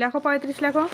লেখো পঁয়ত্রিশ লেখো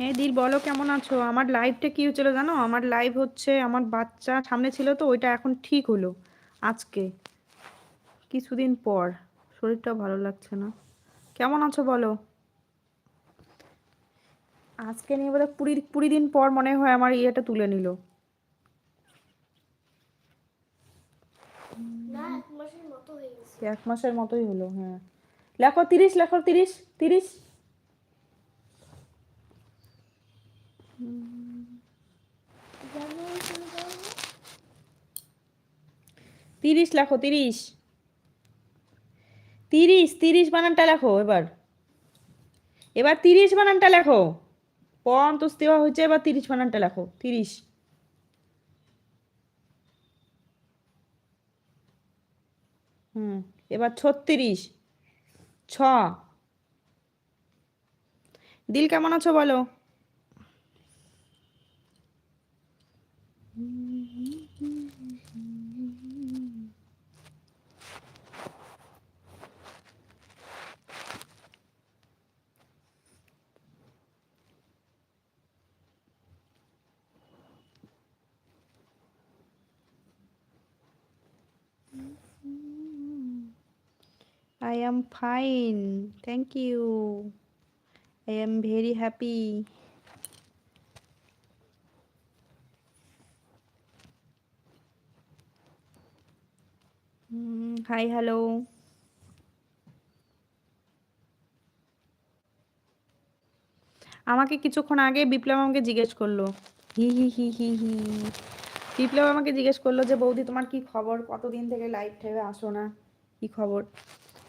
হ্যাঁ দিল বলো কেমন আছো? আমার লাইভটা কি হচ্ছিল জানো? আমার লাইভ হচ্ছে আমার বাচ্চা সামনে ছিল তো ওইটা এখন ঠিক হলো আজকে। কিছুদিন পর। শরীরটাও ভালো লাগছে না। কেমন আছো বলো? আজকে নিয়ে বোধহয় কুড়ি কুড়ি দিন পর মনে হয় আমার ইয়েটা তুলে নিল। এক মাসের মতোই হলো হ্যাঁ। লেখো তিরিশ লেখো তিরিশ তিরিশ জানুয়ারি চলে যাবে না? তিরিশ লেখো, তিরিশ। তিরিশ তিরিশ বানানটা লেখো এবার। এবার তিরিশ বানানটা লেখো। পঞ্চশ দেওয়া হয়েছে, এবার তিরিশ বানানটা লেখো, তিরিশ। হুম, এবার ছত্রিশ, ছ। দিল কেমন আছো বলো? I am fine. Thank you. I am very happy. Hi, hello. আমাকে কিছুক্ষণ আগে বিপ্লব আমাকে জিজ্ঞেস করল। হি হি হি হি হি। বিপ্লব আমাকে জিজ্ঞেস করল যে বৌদি তোমার কি খবর? কতদিন থেকে লাইভ ঠেবে? আসো না। কি খবর?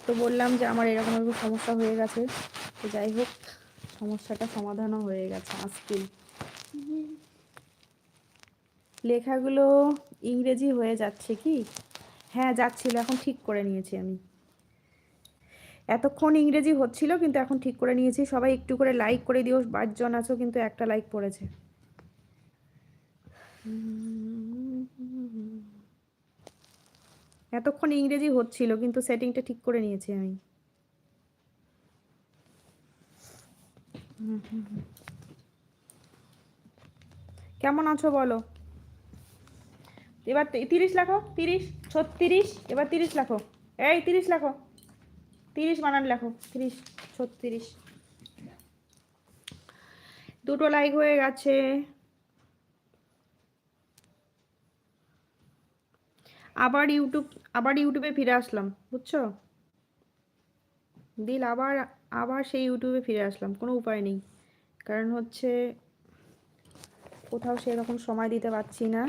তো বললাম যে আমার এরকম এরকম সমস্যা হয়ে গেছে। তো যাই হোক সমস্যাটা সমাধানও হয়ে গেছে আজকে লেখাগুলো ইংরেজি হয়ে যাচ্ছে কি? হ্যাঁ যাচ্ছিল, এখন ঠিক করে নিয়েছি আমি। এতক্ষণ ইংরেজি হচ্ছিল, কিন্তু এখন ঠিক করে নিয়েছি। সবাই একটু করে লাইক করে দিও, পাঁচজন আছো, কিন্তু একটা লাইক পড়েছে। এতক্ষণ ইংরেজি হচ্ছিল, কিন্তু সেটিংটা ঠিক করে নিয়েছি আমি। কেমন আছো বলো? এবার তিরিশ লেখো, তিরিশ, ছত্রিশ, এবার তিরিশ লেখো। এই তিরিশ লাখো। তিরিশ বানান লেখো, তিরিশ, ছত্রিশ। দুটো লাইক হয়ে গেছে। আবার ইউটিউব আবার ইউটিউবে ফিরে আসলাম, বুঝছ? দিল আবার আবার সেই ইউটিউবে ফিরে আসলাম, কোনো উপায় নেই। কারণ হচ্ছে কোথাও সেরকম সময় দিতে পারছি না।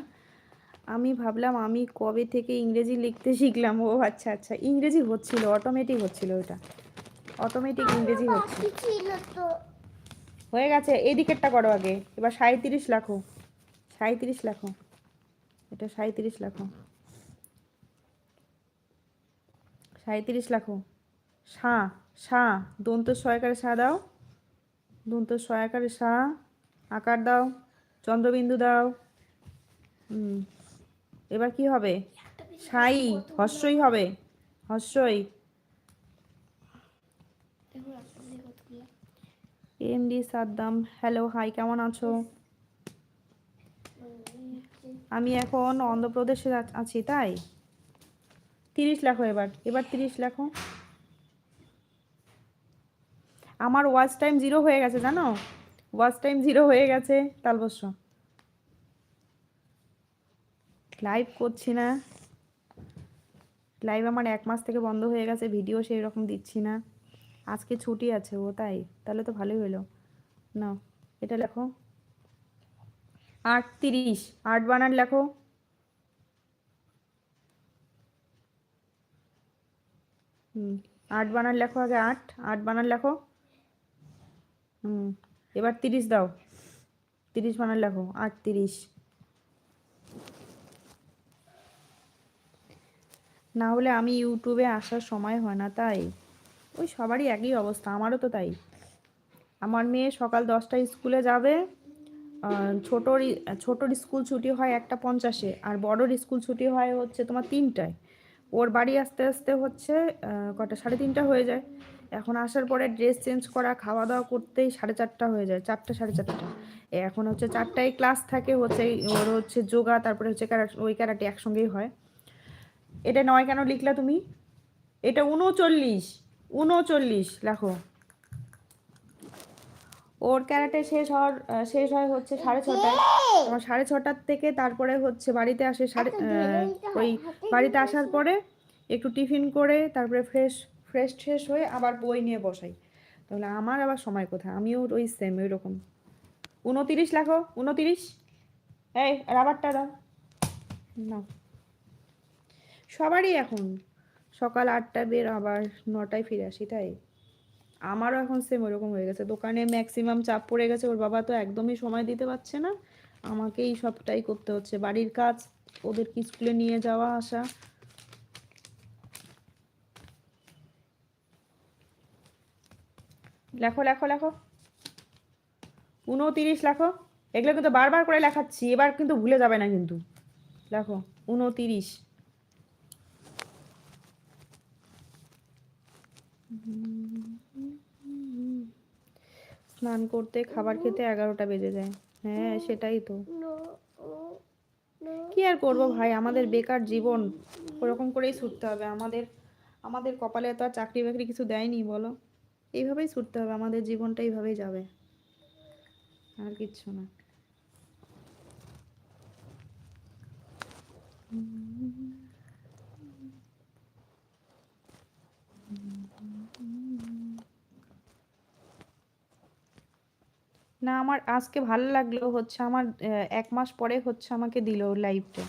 আমি ভাবলাম আমি কবে থেকে ইংরেজি লিখতে শিখলাম? ও আচ্ছা আচ্ছা। ইংরেজি হচ্ছিল অটোমেটিক হচ্ছিল ওটা। অটোমেটিক ইংরেজি হচ্ছে হয়ে গেছে এই দিকেরটা করো আগে। এবার সাঁত্রিশ লেখো। সাঁত্রিশ লেখো। এটা সাঁত্রিশ লেখো। সাঁত্রিশ লেখো। সা সা দন্ত সয়কারে সা দাও। দন্ত সয়কারে সা আকার দাও। চন্দ্রবিন্দু দাও। হুম। এবার কি হবে? সাই, হস্যই হবে। হস্যই। এমডি সাদ্দাম হ্যালো হাই কেমন আছো? আমি এখন অন্ধ্রপ্রদেশে আছি, তাই? তিরিশ লেখো এবার। এবার তিরিশ লেখো। আমার ওয়াচ টাইম জিরো হয়ে গেছে, জানো? ওয়াচ টাইম জিরো হয়ে গেছে, তালবস্য। লাইভ করছি না। লাইভ আমার এক মাস থেকে বন্ধ হয়ে গেছে ভিডিও সেই রকম দিচ্ছি না। আজকে ছুটি আছে ও, তাই। তাহলে তো ভালোই হলো। না এটা লেখো। আট তিরিশ, আট বানান লেখো। হুম, আট বানান লেখো আগে আট আট বানান লেখো। হুম, এবার তিরিশ দাও। তিরিশ বানান লেখো, আট না হলে আমি ইউটিউবে আসার সময় হয় না, তাই? ওই সবারই একই অবস্থা, আমারও তো তাই। আমার মেয়ে সকাল দশটায় স্কুলে যাবে ছোটোর ছোটোর স্কুল ছুটি হয় একটা পঞ্চাশে, আর বড়োর স্কুল ছুটি হয় হচ্ছে তোমার তিনটায়। ওর বাড়ি আসতে আসতে হচ্ছে কটা, সাড়ে তিনটা হয়ে যায়। এখন আসার পরে ড্রেস চেঞ্জ করা, খাওয়া দাওয়া করতেই সাড়ে চারটা হয়ে যায়, চারটা, সাড়ে চারটা। এখন হচ্ছে চারটায় ক্লাস থাকে, হচ্ছে ওর হচ্ছে যোগা, তারপরে হচ্ছে ওই ক্যারাটে একসঙ্গেই হয়। এটা নয় কেন লিখলা তুমি? এটা উনচল্লিশ উনচল্লিশ লেখো। ওর ক্যারাটে শেষ হওয়ার শেষ হয় হচ্ছে সাড়ে ছটায় তোমার সাড়ে ছটার থেকে তারপরে হচ্ছে বাড়িতে আসে সাড়ে ওই বাড়িতে আসার পরে একটু টিফিন করে তারপরে ফ্রেশ ফ্রেশ শেষ হয়ে আবার বই নিয়ে বসাই। তাহলে আমার আবার সময় কোথায়? আমিও ওই সেম ওই রকম। উনতিরিশ লেখো উনতিরিশ? এই রাবারটা দাও। না সবারই এখন। সকাল আটটা বের আবার নটায় ফিরে আসি, তাই? আমারও এখন সেম ওরকম হয়ে গেছে। দোকানে ম্যাক্সিমাম চাপ পড়ে গেছে, ওর বাবা তো একদমই সময় দিতে পারছে না। আমাকেই সবটাই করতে হচ্ছে। বাড়ির কাজ ওদেরকে স্কুলে নিয়ে যাওয়া আসা? লেখো লেখো লেখো। উনতিরিশ লেখো। এগুলো কিন্তু বারবার করে লেখাচ্ছি, এবার কিন্তু ভুলে যাবে না কিন্তু। লেখো, উনতিরিশ। স্নান করতে, খাবার খেতে এগারোটা বেজে যায়। হ্যাঁ সেটাই তো। কি আর করব ভাই? আমাদের বেকার জীবন, ওরকম করেই ছুটতে হবে। আমাদের আমাদের কপালে তো আর চাকরি বাকরি কিছু দেয়নি, বলো? এইভাবেই ছুটতে হবে। আমাদের জীবনটা এইভাবেই যাবে। আর কিচ্ছু না। না আমার আজকে ভালো লাগল হচ্ছে আমার এক মাস পরে হচ্ছে আমাকে দিল লাইভটা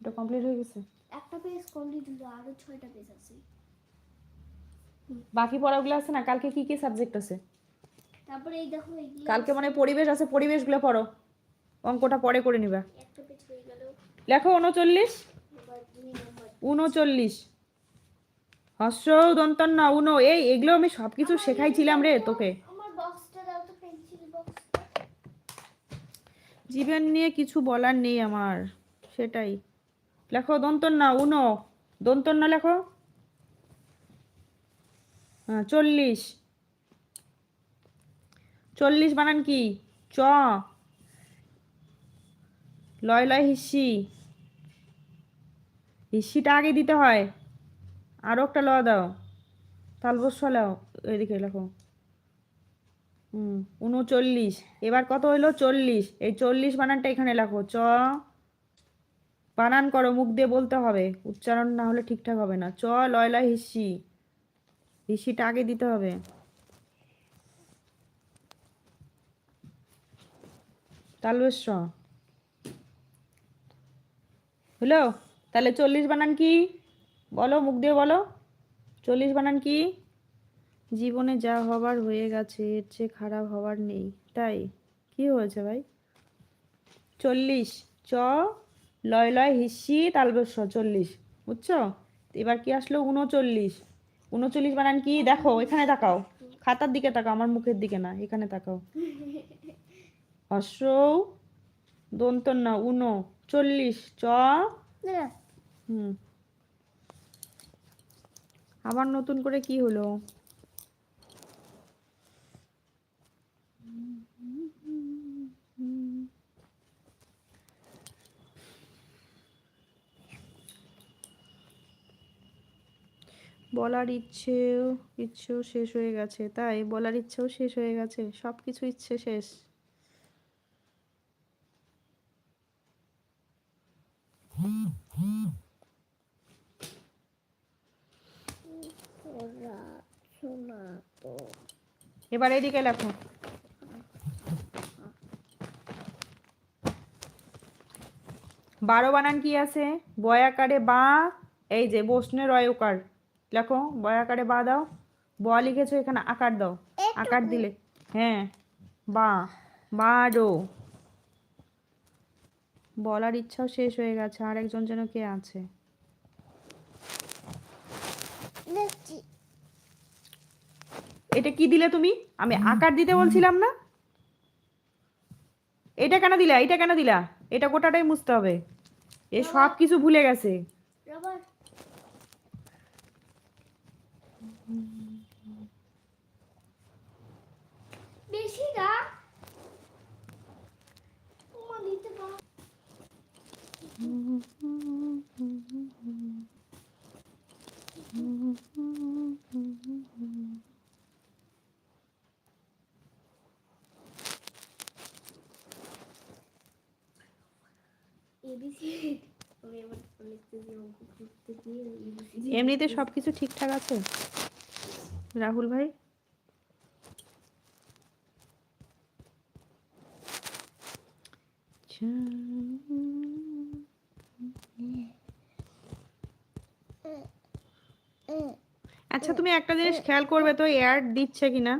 ওটা কমপ্লিট হয়ে গেছে? একটা পেজ কমপ্লিট হলো আরও ছয়টা পেজ আছে। বাকি পড়াগুলো আছে না? কালকে কি কি সাবজেক্ট আছে? তারপরে এই দেখো কালকে মানে পরিবেশ আছে পরিবেশগুলো পড়ো। অঙ্কটা পরে করে নিবা একটা পেজ হয়ে গেল লেখো উনচল্লিশ। উনচল্লিশ। হস্য দন্তন্য উনো এই এগুলো আমি সব কিছু শেখাইছিলাম রে তোকে। জীবন নিয়ে কিছু বলার নেই আমার সেটাই। লেখো দন্তন্য উনো দন্তন্য লেখো। হ্যাঁ চল্লিশ। চল্লিশ বানান কি? চ। লয় লয় হিসি। হিসিটা আগে দিতে হয়। আরও একটা ল দাও। তালবস্য লাও। এদিকে লেখো হুম, উনচল্লিশ। এবার কত হইল? চল্লিশ। এই চল্লিশ বানানটা এখানে লেখো। চ, বানান করো, মুখ দিয়ে বলতে হবে। উচ্চারণ না হলে ঠিকঠাক হবে না। চ, লয় লয়, হিসি। হিসিটা আগে দিতে হবে। তালবেশ্য হলো? তাহলে চল্লিশ বানান কি? বলো, মুখ দিয়ে বলো। চল্লিশ বানান কি? জীবনে যা হবার হয়ে গেছে, এর চেয়ে খারাপ হবার নেই, তাই? কি হয়েছে ভাই? চল্লিশ, চ, লয় লয় হিসি তালবেশ্য চল্লিশ, বুঝছ? এবার কি আসলো? উনচল্লিশ। উনচল্লিশ বানান কি? দেখো, এখানে তাকাও। খাতার দিকে তাকাও, আমার মুখের দিকে না, এখানে তাকাও। অশ্রৌ দন্ত না উনো, চল্লিশ, চ হুম। আবার নতুন করে কি হলো? বলার ইচ্ছেও ইচ্ছেও শেষ হয়ে গেছে, তাই বলার ইচ্ছেও শেষ হয়ে গেছে সব কিছু ইচ্ছে শেষ। এবার এদিকে লেখো। বারো বানান কি আছে? বয়াকারে বা এই যে বসনে রয় ওকার লেখো বয়াকারে বা দাও। ব লিখেছো এখানে আকার দাও। আকার দিলে হ্যাঁ বা বারো। বলার ইচ্ছাও শেষ হয়ে গেছে। আর একজন যেন কে আছে? এটা কি দিলে তুমি? আমি আকার দিতে বলছিলাম না। এটা কেন দিলা? এটা কেন দিলা? এটা গোটাটাই মুছতে হবে। এ সব কিছু ভুলে গেছে। রবার বেশি না তোমার দিতে পারো এবিসি আমি এবার লিখতেছি অঙ্ক করতে গিয়ে এবিসি এমনিতে সব কিছু ঠিকঠাক আছে? রাহুল ভাই? আচ্ছা তুমি একটা জিনিস খেয়াল করবে তো এয়ার দিচ্ছে কিনা?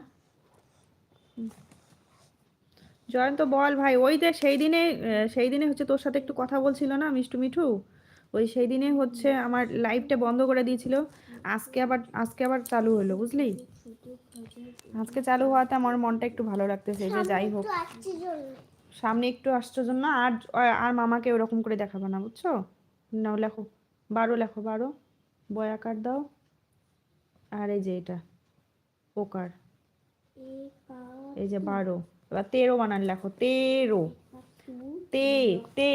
জয়ন্ত বল ভাই ওই যে সেই দিনে সেই দিনে হচ্ছে তোর সাথে একটু কথা বলছিল না মিষ্টু মিঠু? ওই সেই দিনে হচ্ছে আমার লাইভটা বন্ধ করে দিয়েছিল। আজকে আবার আজকে আবার চালু হলো বুঝলি? আজকে চালু হওয়াতে আমার মনটা একটু ভালো লাগতেছে যে যাই হোক। সামনে একটু আসছো জন্য আর আর মামাকে ওরকম করে দেখাবো না বুঝছ? নাও লেখো বারো লেখো বারো। বয়াকার দাও। আর এই যে এটা ওকার এই যে বারো। এবার তেরো বানান, লেখো তেরো। তে তে।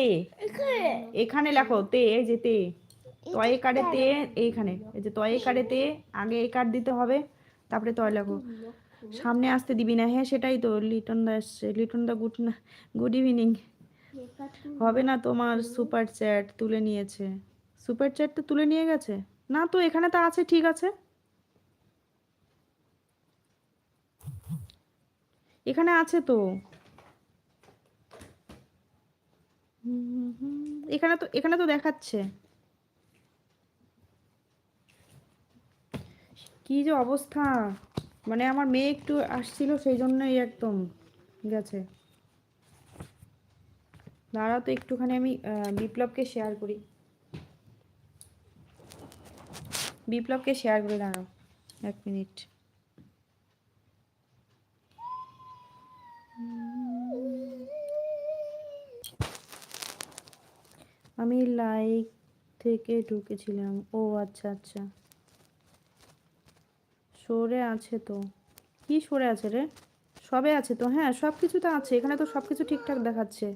এখানে লেখো তে, এই যে তে। তয়ে কারে তে, এইখানে। এই যে তয়ে কারে তে, আগে এই কার্ড দিতে হবে, তারপরে তয় লেখো। সামনে আসতে দিবি না হ্যাঁ সেটাই তো লিটন দা এসছে। লিটন দা গুড না, গুড ইভিনিং। হবে না তোমার সুপার চ্যাট তুলে নিয়েছে। সুপার চ্যাট তো তুলে নিয়ে গেছে? না তো, এখানে তো আছে, ঠিক আছে। এখানে আছে তো। এখানে তো এখানে তো দেখাচ্ছে। কি যে অবস্থা। মানে আমার মেয়ে একটু আসছিল সেই জন্যই একদম গেছে। দাঁড়াও তো, একটুখানি আমি বিপ্লবকে শেয়ার করি। বিপ্লবকে শেয়ার করে দাঁড়াও, এক মিনিট আমি লাইক থেকে ঢুকেছিলাম। ও আচ্ছা আচ্ছা। সরে আছে তো। কি সরে আছে রে? সবে আছে তো হ্যাঁ সব কিছু তো আছে। এখানে তো সব কিছু ঠিকঠাক দেখাচ্ছে।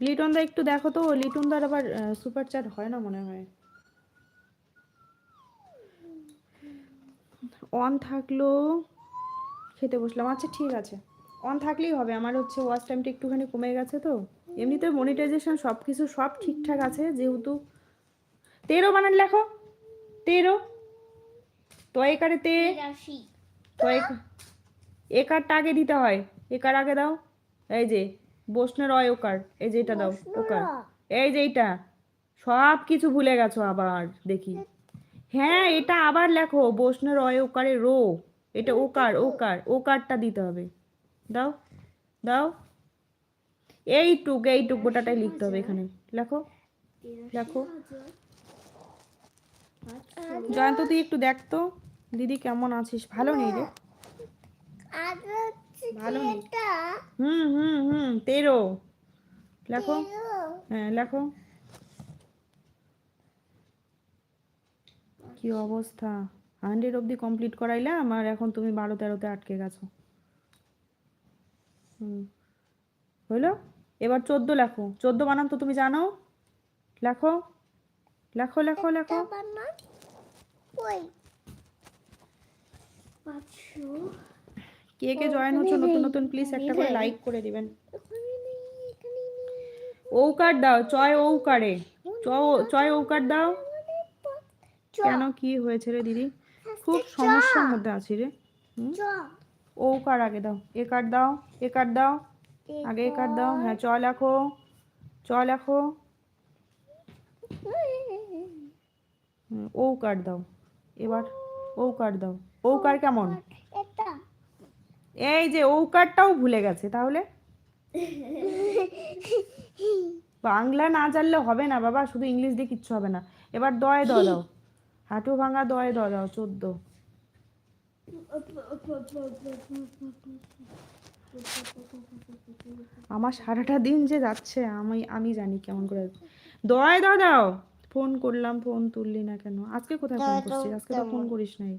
লিটন দা একটু দেখো তো লিটন দার আবার সুপার চ্যাট হয় না মনে হয়? অন থাকল। খেতে বসলাম। আচ্ছা ঠিক আছে। অন থাকলেই হবে। আমার হচ্ছে ওয়াচ টাইমটা একটুখানি কমে গেছে তো। এমনিতে মনিটাইজেশন সব কিছু সব ঠিকঠাক আছে যেহেতু তেরো বানান লেখো। তেরো। তো একারে তে। তো এক- একারটা আগে দিতে হয়। একার আগে দাও। এই যে বসনের অয় ওকার। এই যে এটা দাও ওকার। এই যে এইটা। সব কিছু ভুলে গেছো আবার দেখি। হ্যাঁ এটা আবার লেখো বসনের অয় ওকারে রো এটা ওকার ওকার ওকারটা দিতে হবে। দাও দাও। এইটুক এইটুক গোটাটাই লিখতে হবে এখানে। লেখো লেখো। জয়ন্ত তুই একটু দেখ তো। দিদি কেমন আছিস? ভালো নেই রে। ভালো নেই। হুম হুম হুম তেরো। লেখো। হ্যাঁ লেখো। কি অবস্থা? হান্ড্রেড অবধি কমপ্লিট করাইলাম আমার এখন তুমি বারো তেরোতে আটকে গেছো। হুম। হইল? এবার চোদ্দ লেখো। চোদ্দ বানান তো তুমি জানো। লেখো। লেখো লেখো লেখো। কে কে জয়েন হচ্ছে নতুন নতুন প্লিজ একটা করে লাইক করে দিবেন। ঔকার দাও চয় ঔকারে। চয় ঔকার? দাও। কেন কি হয়েছে রে দিদি? খুব সমস্যার মধ্যে আছি রে। ও চ। ঔকার আগে দাও? এ কার্ড দাও? এ কার্ড দাও? আগে এ কার্ড দাও? হ্যাঁ চ লেখো চ লেখো ও কার্ড দাও? এবার ও কার্ড দাও? ও কার্ড কেমন? এই যে ও কার্ডটাও ভুলে গেছে তাহলে? বাংলা না জানলে হবে না বাবা শুধু ইংলিশ দিয়ে কিচ্ছু হবে না। এবার দয় দ দাও। হাঁটু ভাঙা দয়ে দ দাও চোদ্দ। আমার সারাটা দিন যে যাচ্ছে আমি আমি জানি কেমন করে দয় দাও দাও! ফোন করলাম ফোন তুললি না কেন? আজকে কোথায় ফোন করছিস? আজকে তো ফোন করিস নাই।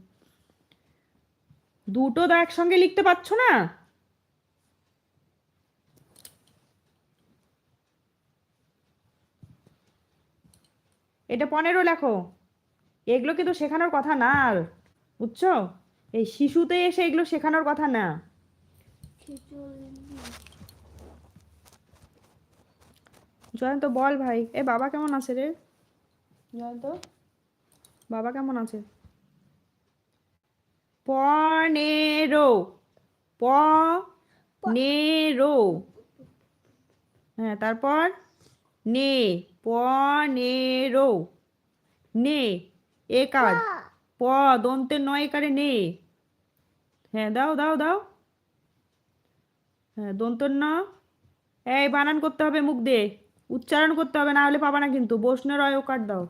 দুটো দা একসঙ্গে লিখতে পারছ না? এটা পনেরো লেখো। এগুলো কিন্তু শেখানোর কথা না, আর বুঝছ? এই শিশুতে এসে এগুলো শেখানোর কথা না। জয়ন্ত, বল ভাই। এ, বাবা কেমন আছে রে? জয়ন্ত, বাবা কেমন আছে? পনেরো প নেরো হ্যাঁ তারপর নে, পনেরো। নে এ কাজ। প দন্তের নয় কারে নে। হ্যাঁ দাও দাও দাও। হ্যাঁ দন্তর ন। এই বানান করতে হবে মুখ দিয়ে। উচ্চারণ করতে হবে না হলে পাবা না কিন্তু। বসনে রয় ও কাট দাও।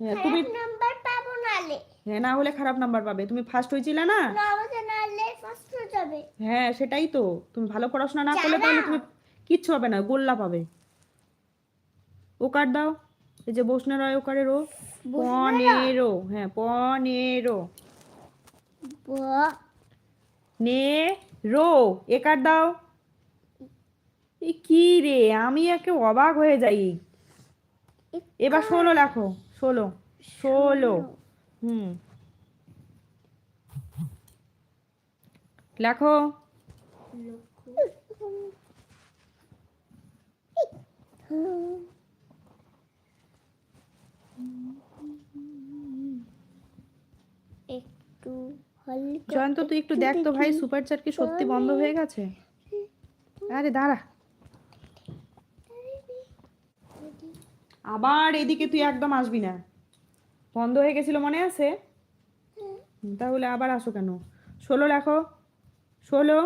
হ্যাঁ তুমি নাম্বার পাবো নালে। হ্যাঁ না হলে খারাপ নাম্বার পাবে। তুমি ফার্স্ট হয়েছিলে না? হ্যাঁ সেটাই তো। তুমি ভালো পড়াশোনা না করলে তাহলে তুমি কিচ্ছু হবে না গোল্লা পাবে। ও কাট দাও। এই যে বসনে রয় ও। পনেরো। হ্যাঁ পনেরো। নে রো একার দাও। কি রে? আমি একে অবাক হয়ে যাই। এবার ষোলো লেখো। ষোলো। ষোলো। হুম। লেখো। একটু জয়ন্ত তুই একটু দেখ তো ভাই সুপার চ্যাট কি সত্যি বন্ধ হয়ে গেছে? আরে দাঁড়া। আবার এদিকে তুই একদম আসবি না। বন্ধ হয়ে গেছিল মনে আছে? তাহলে আবার আসো কেন? ষোলো লেখো। ষোলো।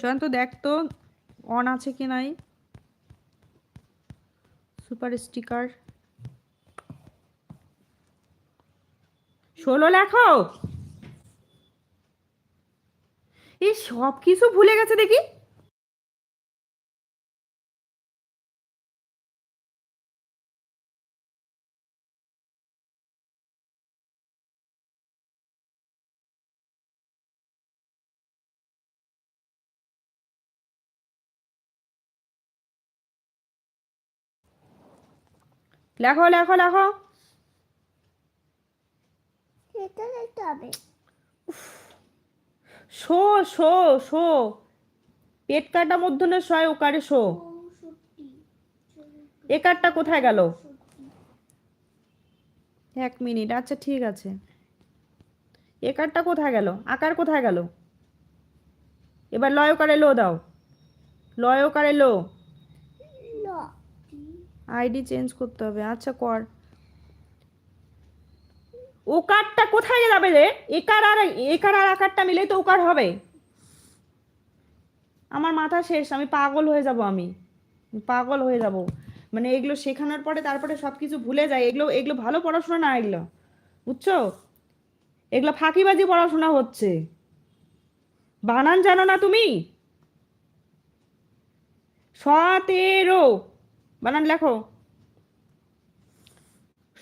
জয়ন্ত দেখ তো অন আছে কি নাই? Super sticker. ষোলো লেখো। এই সব কিছু ভুলে গেছে দেখি। লেখো লেখো লেখো। Show show show. পেট কাটা মধ্যনে শয় ওকারে শো? এ কারটা কোথায় গেল? এক মিনিট আচ্ছা ঠিক আছে। এ কারটা কোথায় গেল? আকার কোথায় গেল? এবার লয় লয়কারে লো দাও। লয়কারে ল। আইডি চেঞ্জ করতে হবে। আচ্ছা কর। ওকারটা কোথায় যাবে রে? একার আর একার আর আকারটা মিলে তো ও ওকার হবে। আমার মাথা শেষ, আমি পাগল হয়ে যাব আমি। পাগল হয়ে যাব। মানে এগুলো শেখানোর পরে তারপরে সব কিছু ভুলে যায়। এগুলো এগুলো ভালো পড়াশোনা না এগুলো। বুঝছ? এগুলো ফাঁকিবাজি পড়াশোনা হচ্ছে। বানান জানো না তুমি? সতেরো। বানান, লেখো।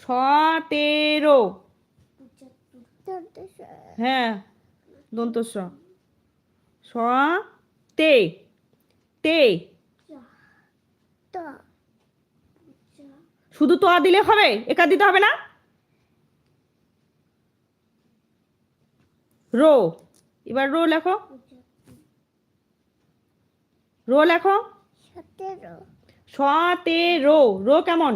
সতেরো। হ্যাঁ দন্তস্ব। স তে তে। শুধু তো দিলে হবে, একা দিতে হবে না? রো। এবার রো লেখো। রো লেখো। সতেরো। সতেরো রো কেমন?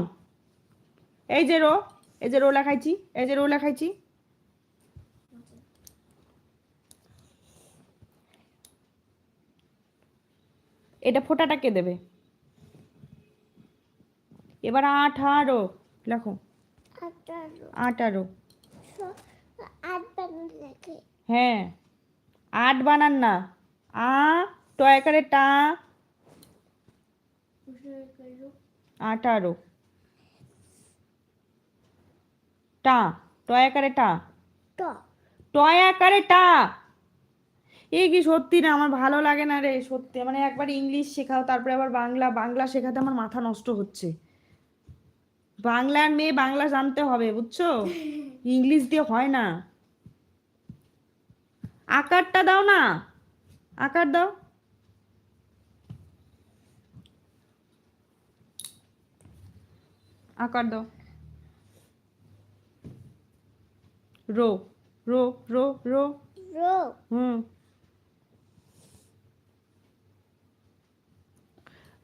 এই যে রো এই যে রো লেখাইছি এই যে রো লেখাইছি। এটা ফোঁটাটা কে দেবে? এবার আঠারো লেখো। আঠারো। হ্যাঁ আট বানান না। আ টয় করে টা আঠারো। টা টয় আকারে টা। টয় আকারে টা। এই কি সত্যি না আমার ভালো লাগে না রে সত্যি। মানে একবার ইংলিশ শেখাও তারপরে আবার বাংলা বাংলা শেখাতে আমার মাথা নষ্ট হচ্ছে। বাংলার মেয়ে বাংলা জানতে হবে বুঝছ? ইংলিশ দিয়ে হয় না। আকারটা দাও না। আকার দাও। আকার দাও rho rho rho rho rho হুম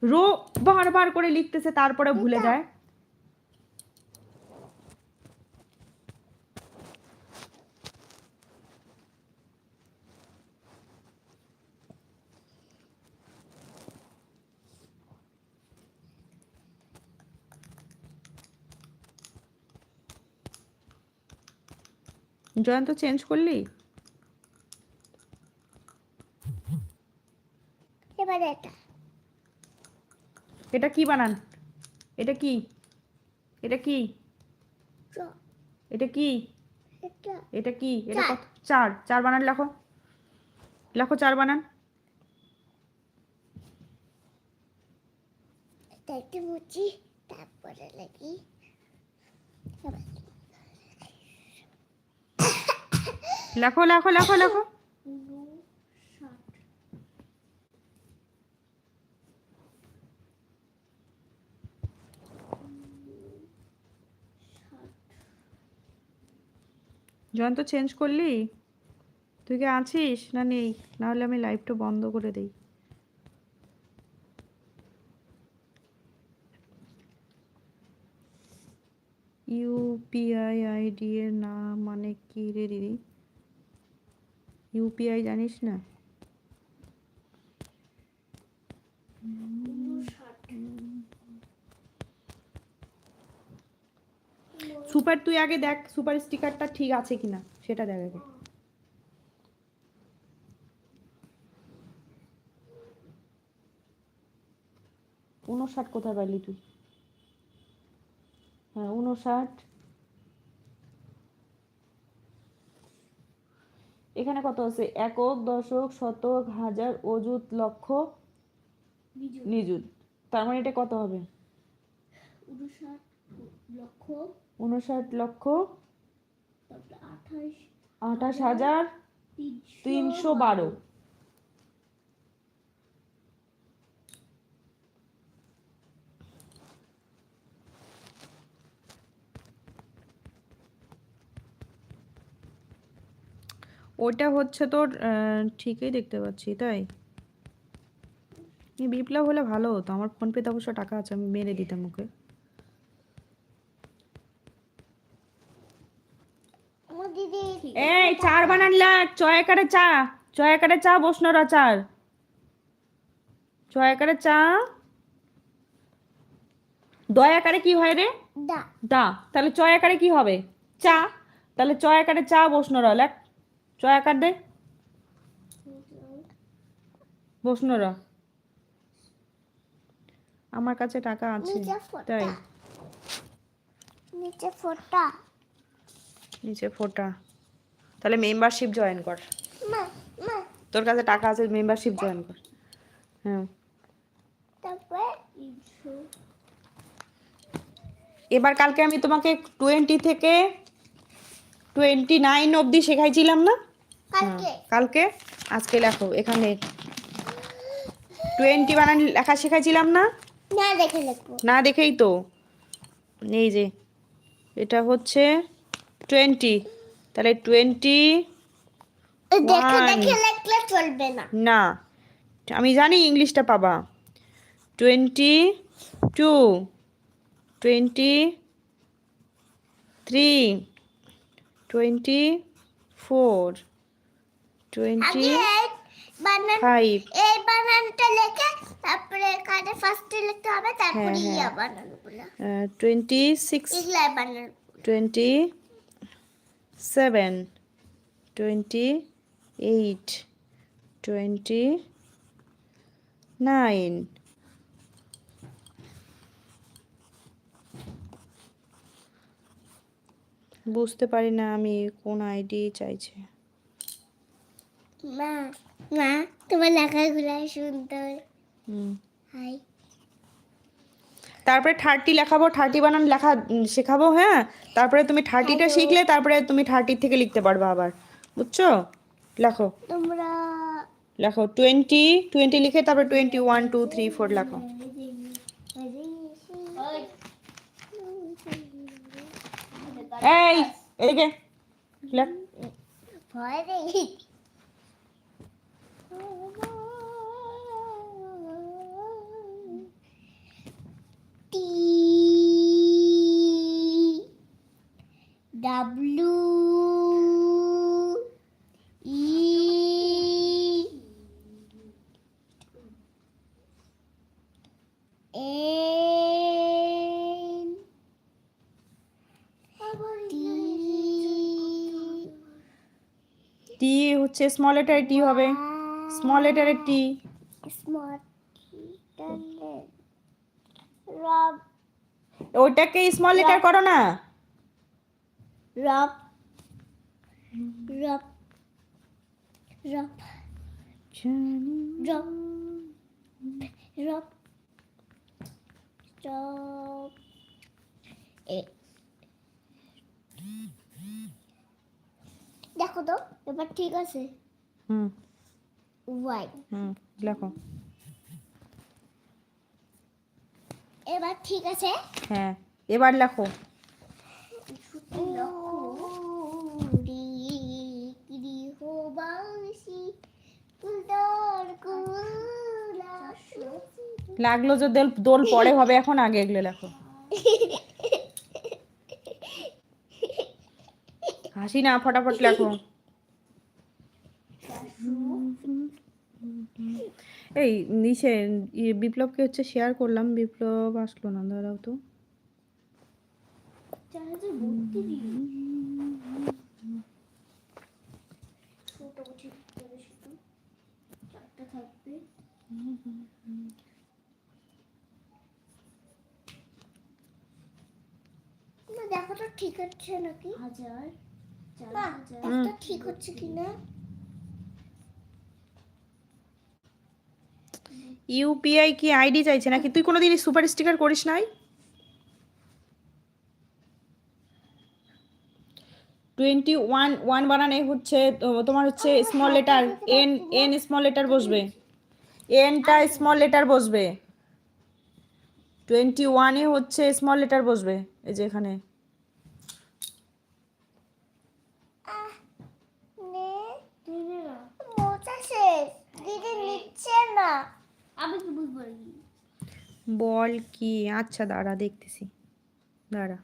রো বারবার করে লিখতেছে তারপরে ভুলে যায়। জয়ন্ত চেঞ্জ করলি? এবারে এটা। এটা কি বানান? এটা কি? এটা কি? এটা কি? এটা। এটা কি? এটা চার। চার বানান লেখো। লেখো চার বানান এটা একটু মুছি তারপরে লাগি এবার লেখো লেখো লেখো লেখো। জয়ন্ত চেঞ্জ করলি? তুই কি আছিস না নেই? নাহলে আমি লাইভটা বন্ধ করে দেই। ইউপিআই আইডি এর নাম মানে কি রে দিদি? ইউপিআই জানিস না? সুপার, তুই আগে দেখ সুপার স্টিকারটা ঠিক আছে কিনা, সেটা দেখ আগে। উনষাট কোথায় পাইলি তুই? হ্যাঁ উনষাট। এখানে কত আছে? একক দশক শতক হাজার অযুত লক্ষ নিযুত। তার মানে এটা কত হবে? উনষাট লক্ষ। উনষাট লক্ষ। আঠাশ হাজার তিনশো বারো। ওটা হচ্ছে তোর আহ, ঠিকই দেখতে পাচ্ছি তাই? বিপ্লব হলে ভালো হতো আমার ফোন পেতে অবশ্য টাকা আছে আমি মেরে দিতাম ওকে। এই চার বানান লাগ ছয় একারে চা ছয় একারে চা বসনরা চার ছয় একারে চা। দয় আকারে কি হয় রে? দা। তাহলে ছয় আকারে কি হবে? চা তাহলে চ একারে চা বসনো র লেখ চ একার দে। বসনো আমার কাছে টাকা আছে নিচে ফোটা। তাই। নিচে ফোটা। নিচে ফোটা। তাহলে মেম্বারশিপ জয়েন কর। তোর কাছে টাকা আছে মেম্বারশিপ জয়েন কর। হ্যাঁ। এবার কালকে আমি তোমাকে টোয়েন্টি থেকে টোয়েন্টি নাইন অবধি শেখাইছিলাম না? কালকে। আজকে লেখো এখানে। টোয়েন্টি বানান লেখা শেখাইছিলাম না? না দেখে না দেখেই তো। এই যে এটা হচ্ছে টোয়েন্টি তাহলে টোয়েন্টি না। আমি জানি ইংলিশটা পাবা। Twenty two twenty three twenty four twenty five এই বানানটা লেখে তারপরে এখানে ফার্স্টে লিখতে হবে তারপরে। ইয়া বানানগুলো। টোয়েন্টি সিক্স বানান twenty seven twenty eight twenty nine বুঝতে পারি না আমি কোন আইডি চাইছে। মা মা তোমার লেখাগুলো সুন্দর হুম। হাই। তারপরে থার্টি লেখাবো থার্টি বানান লেখা শেখাবো হ্যাঁ? তারপরে তুমি থার্টিটা শিখলে তারপরে তুমি থার্টি থেকে লিখতে পারবে আবার। বুঝছ? লেখো। তোমরা লেখো টোয়েন্টি টোয়েন্টি লিখে তারপরে twenty one two three four লেখো। এই এদিকে লেখ ভয় রে টি ডাব্লু ই এন টি হচ্ছে স্মল লেটারে টি হবে। স্মল লেটারে টি রব ওইটাকে স্মল লেটার করো না। রব রব রব রব রব রব এ দেখো তো এবার ঠিক আছে? হুম। ওয়াই হুম লেখো এবার ঠিক আছে? হ্যাঁ এবার লেখো। লাগল যে দোল দোল পরে হবে এখন, আগে এগুলো লেখো। হাসি না, ফটাফট লেখো। এই নিচে বিপ্লবকে হচ্ছে শেয়ার করলাম, বিপ্লব আসলো না, দাঁড়াও তো। চার্জে বত্রিশ ছোট শুধু চারটা থাকবে। দেখো তো ঠিক হচ্ছে নাকি? হাজার হাজার। একটা ঠিক হচ্ছে কিনা? ইউপিআই কি আইডি চাইছে নাকি? তুই কোনোদিন সুপার স্টিকার করিস নাই? টোয়েন্টি ওয়ান ওয়ান বানানে হচ্ছে তোমার হচ্ছে small letter N N small letter বসবে। এনটা স্মল লেটার বসবে। টোয়েন্টি ওয়ানে হচ্ছে স্মল লেটার বসবে, এই যে এখানে। বল কি আচ্ছা দাঁড়া, দেখতেছি। দাঁড়া।